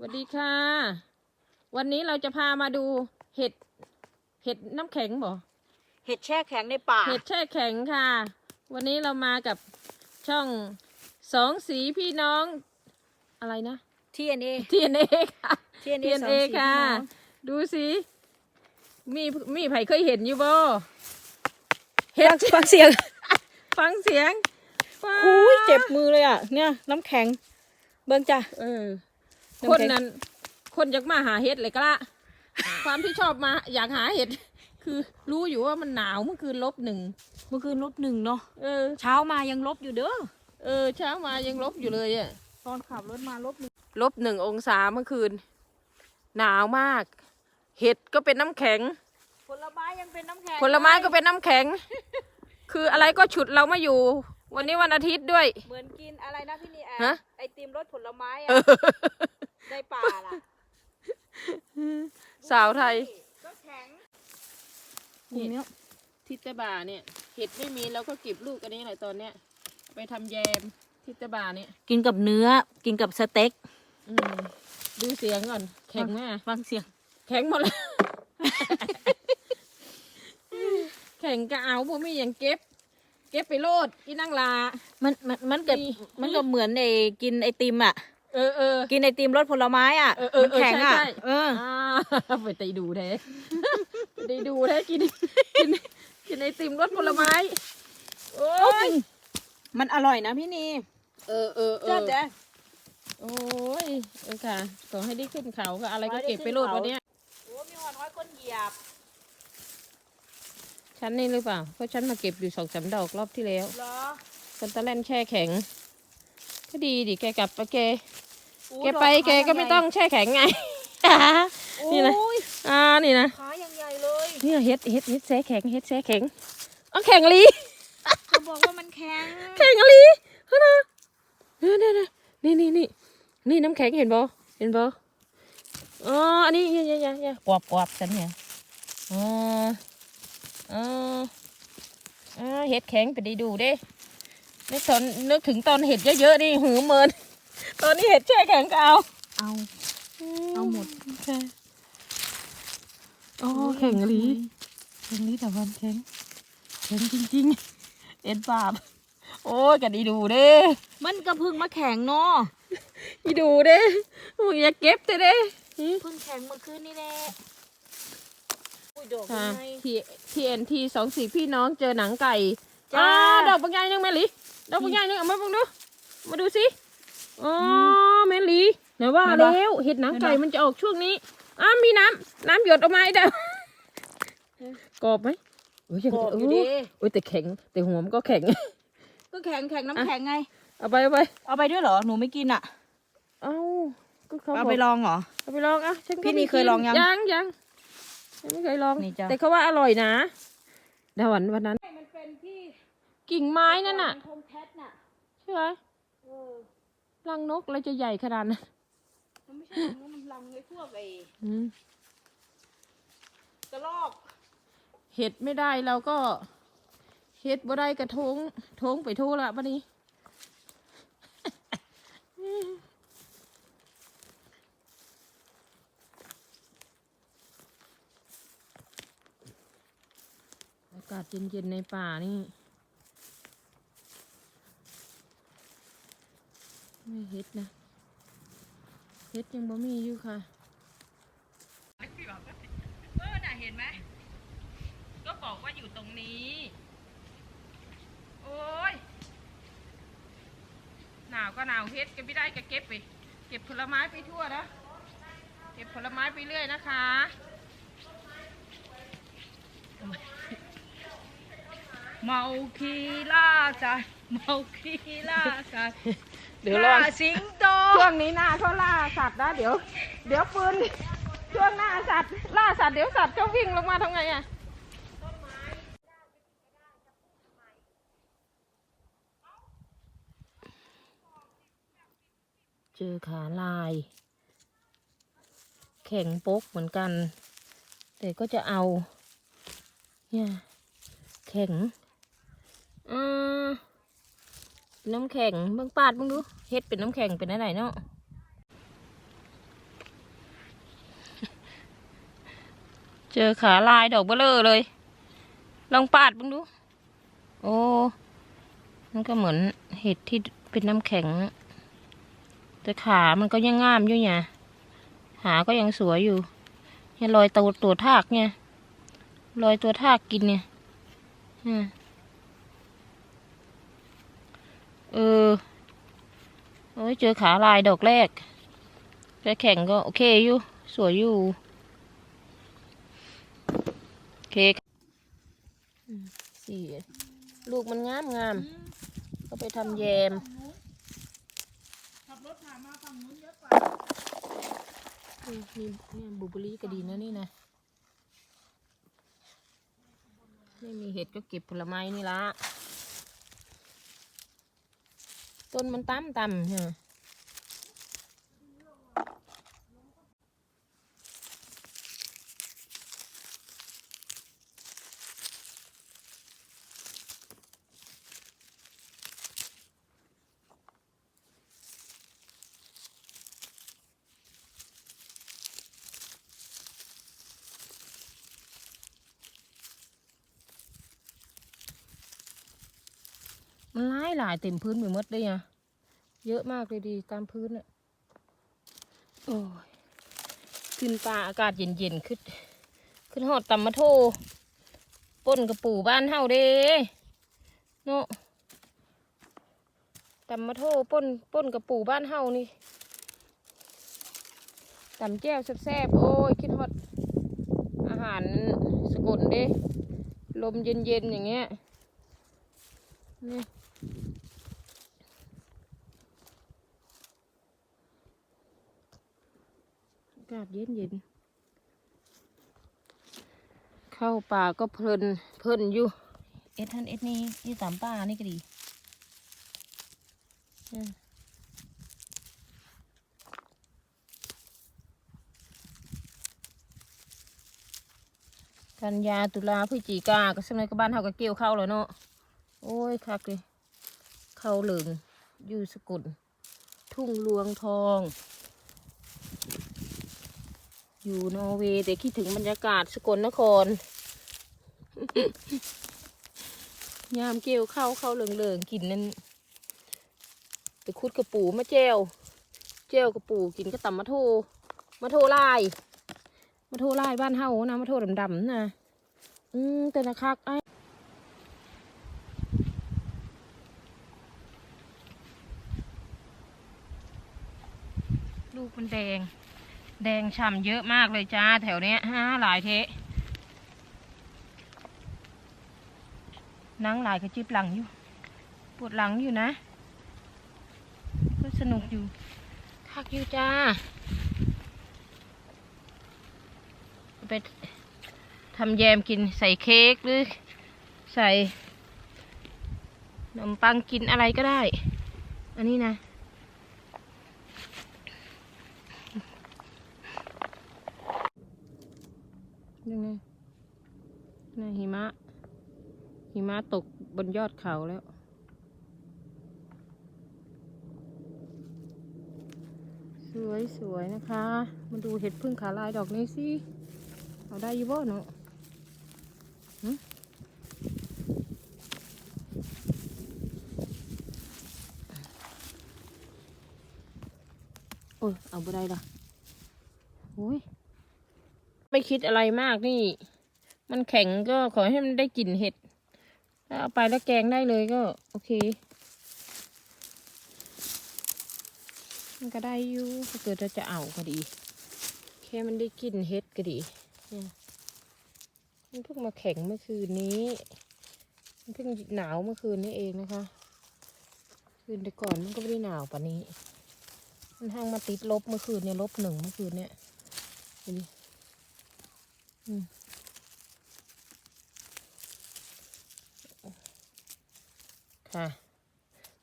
สวัสดีค่ะ วันนี้เราจะพามาดูเห็ด เห็ดน้ำแข็งบ่เห็ดแช่แข็งในป่า เห็ดแช่แข็งค่ะ วันนี้เรามากับช่องสองสีพี่น้องอะไรนะ TNA TNA ค่ะ TNA สอง TNA สีค่ะพี่น้อง ดูสิมีมีไผเคยเห็นอยู่บ่เห็ดฟังเสียงฟังเสียงฟ้าหูยเจ็บมือเลยอะ เนี่ย น้ำแข็ง เบิ่งจ้ะ เออน้ำ คนแข็งนั้น คนอยากมาหาเห็ดเลยก็ละ ความที่ชอบมาอยากหาเห็ด คือรู้อยู่ว่ามันหนาวเมื่อคืนลบหนึ่ง เมื่อคืนลบหนึ่งเนาะ เออ เช้ามายังลบอยู่เด้อ เออ เช้ามายังลบอยู่เลยอะตอนขับรถมาลบหนึ่งลบหนึ่งองศาเมื่อคืน หนาวมาก เห็ดก็เป็นน้ำแข็ง ผลไม้ยังเป็นน้ำแข็ง ผลไม้ก็เป็นน้ำแข็ง คืออะไรก็ฉุดเรามาอยู่ วันนี้วันอาทิตย์ด้วย เหมือนกินอะไรนะพี่นี่แอฮะไอติมรสผลไม้อะ ในป่าล่ะสาวไทย ก็แข็งนี่ทิตบาเนี่ย เห็ดไม่มีเราก็เก็บลูกอันนี้แหละตอนเนี้ย ไปทำแยมทิตบาเนี่ย กินกับเนื้อ กินกับสเต็กอืมดูเสียงก่อน แข็งไหมอะฟังเสียง แข็งหมดเลยแข็งก็เอาบ่มีอย่างเก็บ เก็บไปโลดอีนั่งลา มันมันมันกับมีมันก็เหมือนไอกินไอติมอะ เออเออ กินไอติมรสผลไม้อะเออเออมันแข็งอะ ใช่ใช่ เออ อ่าไปตีดูแท้ไปตีดูแท้กินกินกินไอติมรสผลไม้ โอ้ยมันอร่อยนะพี่นีเออเออเอจ้าอจ้ะโอ้ยเออค่ะ ขอให้ได้ขึ้นเขาก็อะไรขอก็ให้ได้เก็บไปโลดขึ้นเขาวันเนี้ยโอ้มีหอนน้อยก้นเหยียบฉันนี่หรือเปล่า เพราะฉันมาเก็บอยู่สองสามดอกรอบที่แล้วเหรอซันตะแลนแช่แข็ง ก็ดีดิแกกลับไปแกโอ้ แกไปดอกแกก็ไม่ต้องแช่แข็งไง นี่นะโอ้ยอ่านี่นะขาอย่างใหญ่เลยเนี่ยเฮ็ดเฮ็ดเฮ็ดแช่แข็งเฮ็ดแช่แข็งเอาแข็งลีเขาบอกว่ามันแข็งแข็งลีเฮ้ยนะเนี่ยเนี่ยเนี่ยนี่นี่นี่นี่น้ำแข็งเห็นบ่เห็นบ่อ๋ออันนี้เนี่ยเนี่ยเนี่ยกวบกวบฉันเนี่ยอ๋ออ๋ออ่าเห็ดแข็งไปได้ดูเด้นึกตอนนึกถึงตอนเห็ดเยอะๆนี่หือเมิน ตอนนี้เห็ดแช่แข็งก็เอาเอาเอาหมดใช่โอ้แข็งลีแข็งลีแต่วันแข็งแข็งจริงๆ เอ็นบาปโอ้ยกันอีดูเด้มันก็เพึ่งมาแข็งเนาะอีดูเด้มึงอย่าเก็บเด้เด้หือเพึ่งแข็งเมื่อคืนนี่แหละอุ้ยดอกค่ะยังไงทีทีเอ็นทีสองสี่พี่น้องเจอหนังไก่จ้าอ่าดอกบางใหญ่นึงแม่หลีดอกบางใหญ่นึงเอามาเบังดูมาดูสิ อ๋อแม่หลีไหนว่าแล้วเห็ดหนังไก่มันจะออกช่วงนี้อ้ามีน้ำน้ำหยดออกมาไอ้เด้อกรอบไหมโอ้ยยังบอกโอ้อยู่ยดิ โอ้ยแต่แข็งแต่หัวมันก็แข็ง ก็แข็งแข็งน้ำแข็งไง เอาไปเอาไปเอาไปด้วยเหรอหนูไม่กินอะเอาก็เขาเอาบไปอกลองเหรอ เอาไปลองอะฉันก็พี่นี่ไม่เคยลองยังยังยังยังไม่เคยลอง นี่จ้ะ แต่เขาว่าอร่อยนะแต่วันวันนั้น มันเป็นที่กิ่งไม้นั่นน่ะคมแพทน่ะ ใช่ไหมเออ รังนกอะไรจะใหญ่ขนาดนั้นมันไม่ใช่ของมันลังไอ้พวกไอ้อืมกระรอกเห็ดไม่ได้เราก็เห็ดบ่ได้กระทงทงไปทั่วละบัดนี้ อากาศเย็นๆในป่านี่ ไม่เห็ดนะเห็ดยังบ่มีอยู่ค่ะเออน่ะเห็นไหมก็บอกว่าอยู่ตรงนี้ โอ้ยหนาวก็หนาวเฮ็ดก็ไม่ได้ก็เก็บไป เก็บผลไม้ไปทั่วนะเก็บผลไม้ไปเรื่อยนะคะเมาคีล่าสัตว์เมาคีล่าสัตว์ เดี๋ยวรอล่าสิงโตช่วงนี้หน้าเขาล่าสัตว์นะเดี๋ยว เดี๋ยวปืนช่วงหน้าสัตว์ล่าสัตว์เดี๋ยวสัตว์จะวิ่งลงมาทำไงอะเจอขาลาย แข็งปกเหมือนกัน แต่ก็จะเอา เนี่ย แข็งอื น้ำแข็งเบื้องปาดมึงดูเฮ็ดเป็นน้ำแข็งเป็นอะไรเนาะเจอขาลายดอกเบลอเลย ลองปาดมึงดู โอ้มันก็เหมือนเห็ดที่เป็นน้ำแข็ง แต่ขามันก็ยังงามอยู่ไงหาก็ยังสวยอยู่เนี่ยรอยตัวตัวทากเนี่ยรอยตัวทากกินเนี่ย เออโอ้ยเจอขาลายดอกแรกแต่แข็งก็โอเคอยู่ สวยอยู่โอเคอืมสี่ลูกมันงามงาม ก็ไปทำแยมขับรถผ่านมาฝั่งนู้นเยอะกว่าอืมมีเนี่ยบลูเบอร์รี่ก็ดีนะนี่นะ ไม่มีเห็ดก็เก็บผลไม้นี่ละ ต้นมันต่ำต่ำใช่ไหม นหลายหลายเต็มพื้นไปหมดเลยอะเยอะมากเลยดีตามพื้นอะโอ้ยขึ้นป่าอากาศเย็นๆขึ้น ขึ้นหอดตำมะโทป่นกระปูบ้านเฮาเด้เนาะตำมะโทป่นป่นกระปูบ้านเฮานี่ตำแจ่วแซ่บๆโอ้ยคิดฮอดอาหารสกลเด้ลมเย็นๆอย่างเงี้ยนี่ากาศเย็นๆเข้าป่าก็เพลินเพลินอยู่ เอ็ดท่านเอ็ดนี่นี่ตามป่านี่ก็ดีอืมกันยาตุลาพฤศจิกาก็สมัยกับบ้านเฮาก็เกี่ยวเข้าวแล้วเนาะ โอ้ยคักเลยเข้าเหลืองอยู่สกุล ทุ่งลวงทอง อยู่นอร์เวย์แต่คิดถึงบรรยากาศสกลนคร ยามเกลียวเข้าวเข้าเหลืองๆกินนั่นไปคุดกระปูมาแจวแจวกระปูกินก็ต่ำมะโทมะโทลายมะโทลายบ้านเฮานะมะโทดำๆนะอืมแต่ละคักไอลูกมันแดง แดงฉ่ำเยอะมากเลยจ้าแถวเนี้ยฮะหลายเทะนั่งหลายกระจิบหลังอยู่ ปวดหลังอยู่นะ ก็สนุกอยู่คักอยู่จ้า ไปทำแยมกินใส่เค้กหรือ ใส่ขนมปังกินอะไรก็ได้ อันนี้นะ ยังไง น่หิมะ หิมะตกบนยอดเขาแล้ว สวยสวยนะคะ มาดูเห็ดพึ่งขาลายดอกนี้สิ เอาได้ยี่บ่เนาะหึโอ้ย เอาบ่ได้ละโอ้ย ไม่คิดอะไรมากนี่ มันแข็งก็ขอให้มันได้กลิ่นเห็ดถ้าเอาไปแล้วแกงได้เลยก็โอเค มันก็ได้อยู่ถ้าเกิดเราจะเอาก็ดี แค่มันได้กลิ่นเห็ดก็ดีเนี่ยมันเพิ่งมาแข็งเมื่อคืนนี้ มันเพิ่งหนาวเมื่อคืนนี้เองนะคะ คืนแต่ก่อนมันก็ไม่ได้หนาวป่านนี้ มันห้างมาติดลบเมื่อคืนเนี่ยลบหนึ่งเมื่อคืนเนี่ยดูดิอืม ค่ะ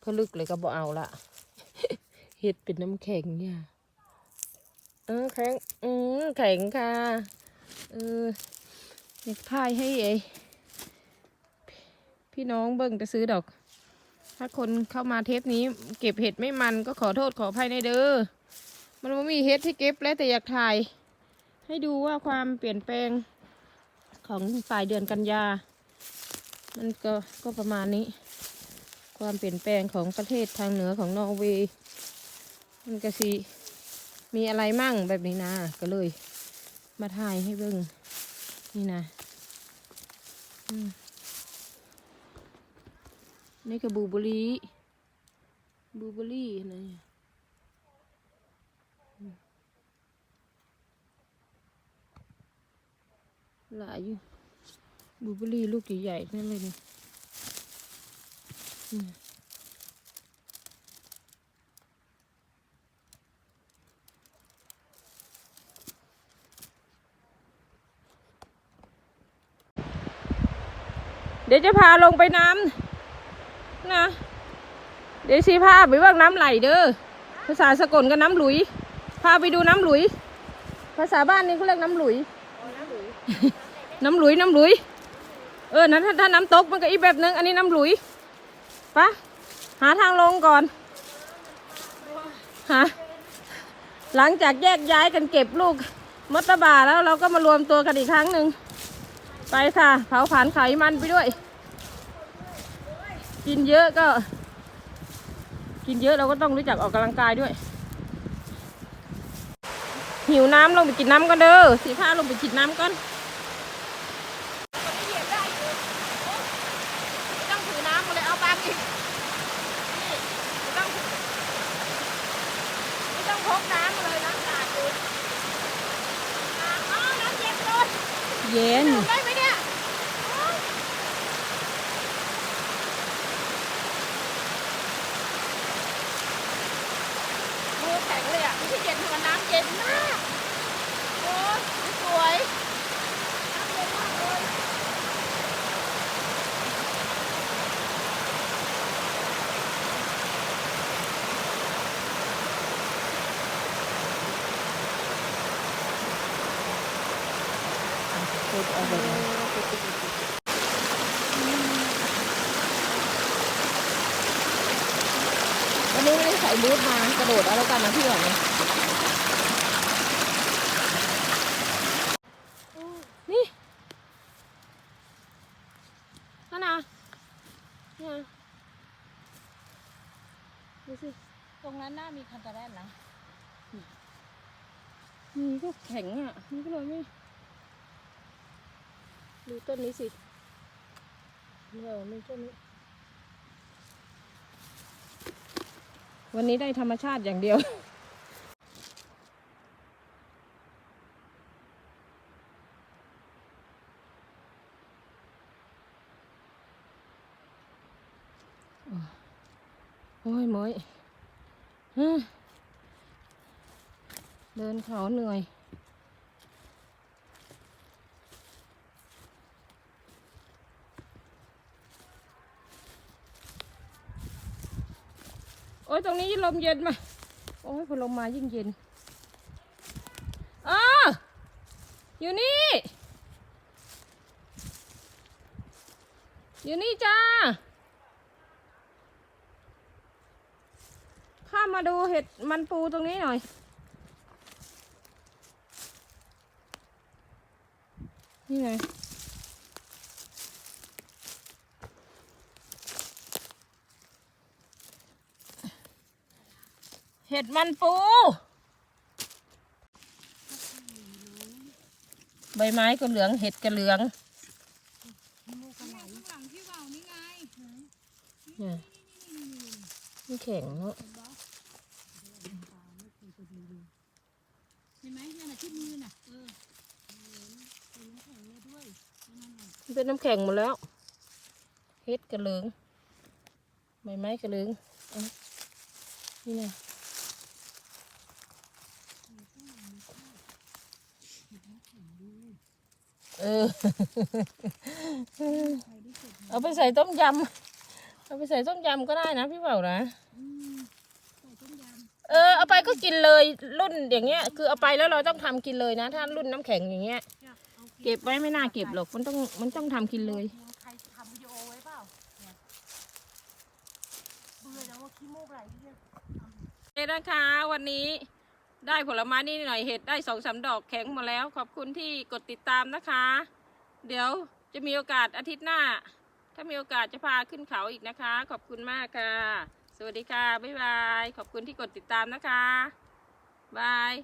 พอลึกเลยก็บอเอาละเห็ดเป็นน้ำแข็งเนี่ยเออแข็งอืมแข็งค่ะ เอออยากพายให้ไอพี่น้องเบิ่งจะซื้อดอก ถ้าคนเข้ามาเทปนี้ เก็บเห็ดไม่มันก็ขอโทษขออภัยในเด้อ มันไม่มีเห็ดที่เก็บแล้วแต่อยากถ่าย ให้ดูว่าความเปลี่ยนแปลงของปลายเดือนกันยา มันก็ก็ประมาณนี้ ความเปลี่ยนแปลงของประเทศทางเหนือของนอร์เวย์มันก็สิมีอะไรมั่งแบบนี้นะก็เลย มาถ่ายให้เบิ่งนี่นะนี่ก็บลูเบอรี่บูเบอร์รี่อะไรเนี่ยหลายอยู่บูเบอรี่ลูกใหญ่ๆนั่นเลยนี่ เดี๋ยวจะพาลงไปน้ำนะ เดี๋ยวสีพาไปเว่าน้ำไหลเด้อ ภาษาสกลก็น้ำหลุย พาไปดูน้ำหลุย ภาษาบ้านนี้เขาเรียกน้ำหลุย น้ำหลุย น้ำหลุย เออ นั้นถ้าถ้าน้ำตกมันก็อีกแบบนึง อันนี้น้ำหลุย ปะหาทางลงก่อนหาหลังจากแยกย้ายกันเก็บลูกมดตะบาแล้วเราก็มารวมตัวกันอีกครั้งหนึ่งไปค่ะ เผาผลาญไขมันไปด้วย กินเยอะก็ กินเยอะเราก็ต้องรู้จักออกกำลังกายด้วย หิวน้ำลงไปกินน้ำก่อนเด้อสีผ้าลงไปกินน้ำก่อนต้องถือน้ำมาเลยเอาปากอีกนี่ไม่ต้องถือไม่ต้องพกน้ำมาเลยน้ำสาดอยู่น้ำอ๋อน้ำเย็นเลยเย็นได้ไหมเนี่ย มือแข็งเลยอะไม่ใช่เย็นธรรมดาน้ำเย็นมากโอ้ยสวยน้ำเย็นมากเลย พูดเอาไปเลยวันนี้ไม่ได้ใส่บูทมากระโดดเอาแล้วกันนะพี่หวานเนี่ยนี่นั่นนะเนี่ยดูสิ ตรงนั้นน่ามีคันตะแรนนะนี่ก็แข็งอะนี่ก็เลยไม่ ดูต้นนี้สิเออไม่ต้นนี้ วันนี้ได้ธรรมชาติอย่างเดียว โอ้ยเมยเฮ้ยเดินเขาเหนื่อย ตรงนี้ลมเย็นมาโอ้ยพอลมมายิ่งเย็นอ๋ออยู่นี่ อยู่นี่จ้า ข้ามมาดูเห็ดมันปูตรงนี้หน่อยนี่ไง เห็ดมันปู ใบไม้ก็เหลืองเห็ดก็เหลืองนี่ไงเนี่ยมันแข็งเนอะเห็นไหมนั่นน่ะที่มือน่ะเออมันเป็นน้ำแข็งหมดแล้วเห็ดก็เหลืองใบไม้ก็เหลืองนี่นะ เออ เอาไปใส่ต้มยำ เอาไปใส่ต้มยำก็ได้นะพี่เบานะ เออ เอาไปก็กินเลยรุ่นอย่างเงี้ย คือเอาไปแล้วเราต้องทำกินเลยนะ ถ้ารุ่นน้ำแข็งอย่างเงี้ย เก็บไว้ไม่น่าเก็บหรอก มันต้องมันต้องทำกินเลยใครทำวิดีโอไว้เปล่าเนี่ยเบื่อแล้วว่าขี้มูกไหลเนี่ยเฮ้นะคะวันนี้ ได้ผลไม้นี่หน่อยเห็ดได้สองสามดอกแข็งหมดแล้ว ขอบคุณที่กดติดตามนะคะ เดี๋ยวจะมีโอกาสอาทิตย์หน้า ถ้ามีโอกาสจะพาขึ้นเขาอีกนะคะ ขอบคุณมากค่ะ สวัสดีค่ะ บ๊ายบาย ขอบคุณที่กดติดตามนะคะ บาย